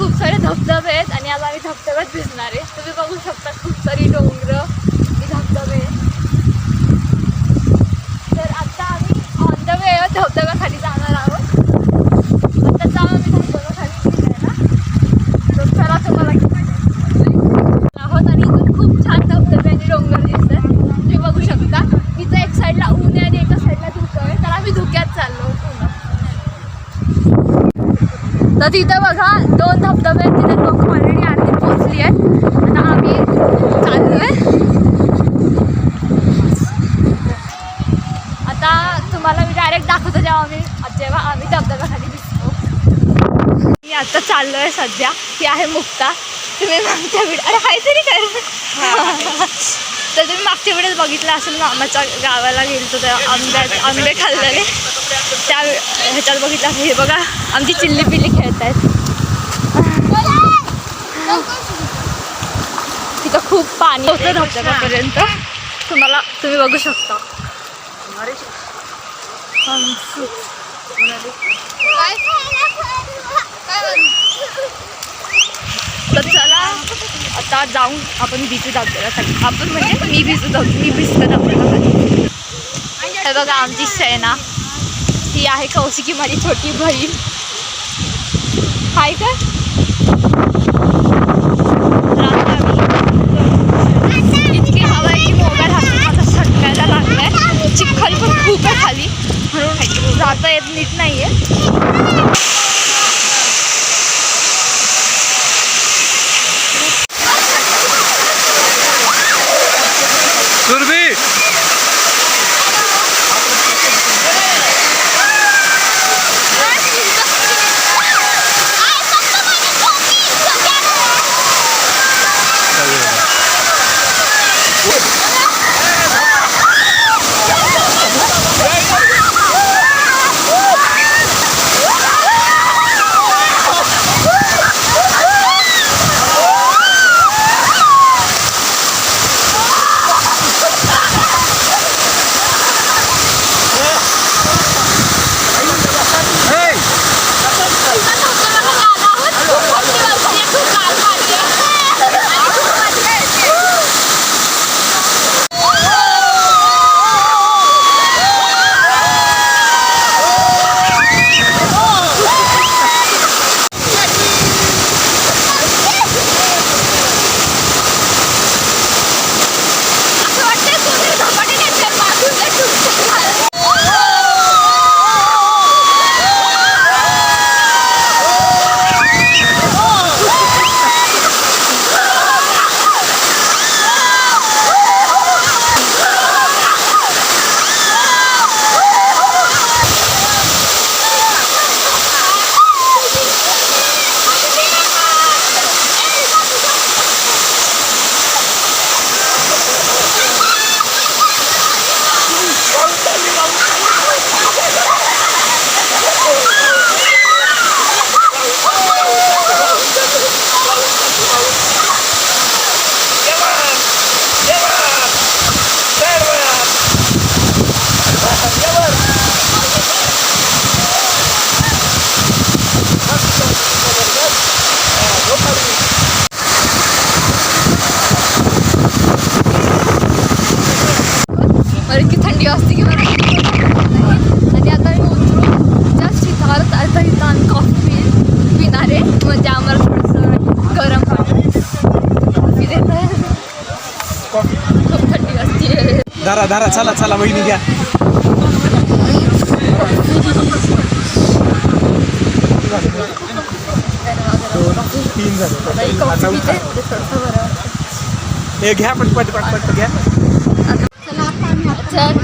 खूप सारे धबधबे आहेत आणि आज आम्ही धबधब्यात भिजणार आहे. तुम्ही बघू शकता खूप सारी डोंगर आणि धबधबे आहेत. तर आता आम्ही ऑन द वे धबधब्याखाली जाणार आहोत आता जाऊ आम्ही धबधब्याखाली फिरायला तर चला तुम्हाला आहोत आणि इथून खूप छान धबधबे आणि डोंगर दिसतात तुम्ही बघू शकता इथं एक साईडला ऊन आहे आणि एका साईडला धुकं आहे तर आम्ही धुक्यात चाललो पूर्ण तर तिथं बघा दोन धबधबे आहेत तिथे लोक ऑलरेडी आणखी पोचली आहे आता आम्ही चाललोय. आता तुम्हाला मी डायरेक्ट दाखवतो जेव्हा आम्ही जेव्हा आम्ही धबधब्याखाली दिसतो. मी आता चाललोय सध्या. ही आहे मुक्ता. तुम्ही मागच्या व्हिडिओ अरे काहीतरी कर तर तुम्ही मागच्या वेळेस बघितलं असेल मामाच्या गावाला गेलो तेव्हा आंब्या आंबे खाल्लेले ह्याच्यात बघितलं. हे बघा. आमची चिल्ली पिल्ली खेळत आहेत तिथं खूप पाणी होतं धबधब्यापर्यंत तुम्हाला तुम्ही बघू शकता. तर चला आता जाऊन आपण भिजू धबधब्यासाठी आपण म्हणजे मी भिजू धब मी भिजतो धबधब्यासाठी हे बघा आमची सेना ती आहे कौशिकी माझी छोटी बहीण. हाय का? थंडी असते आणि आता मी उतरून आता इथं आम्ही कॉफी पि पिणार. आहे म्हणजे आम्हाला थोडंसं गरम पाणी कॉफी देत आहे खूप थंडी असते. धरा धरा चला चला वहिनी घ्या. तीन झाले कॉफी पिते ते थोडंसं बरं हे घ्या पटपट पटपट घ्या. तर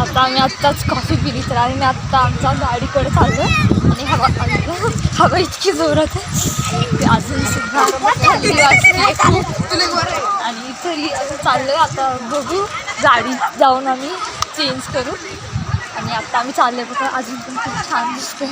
आता आम्ही आत्ताच कॉफी पिली तर आणि मी आत्ता आमच्या गाडीकडे चाललो आणि हवा हवा इतकी जोरात आहे. की अजून सुद्धा वाजते आणि तरी असं चाललं आता बघू गाडी जाऊन आम्ही चेंज करू. आणि आत्ता आम्ही चाललो बघा. अजून पण खूप छान दिसते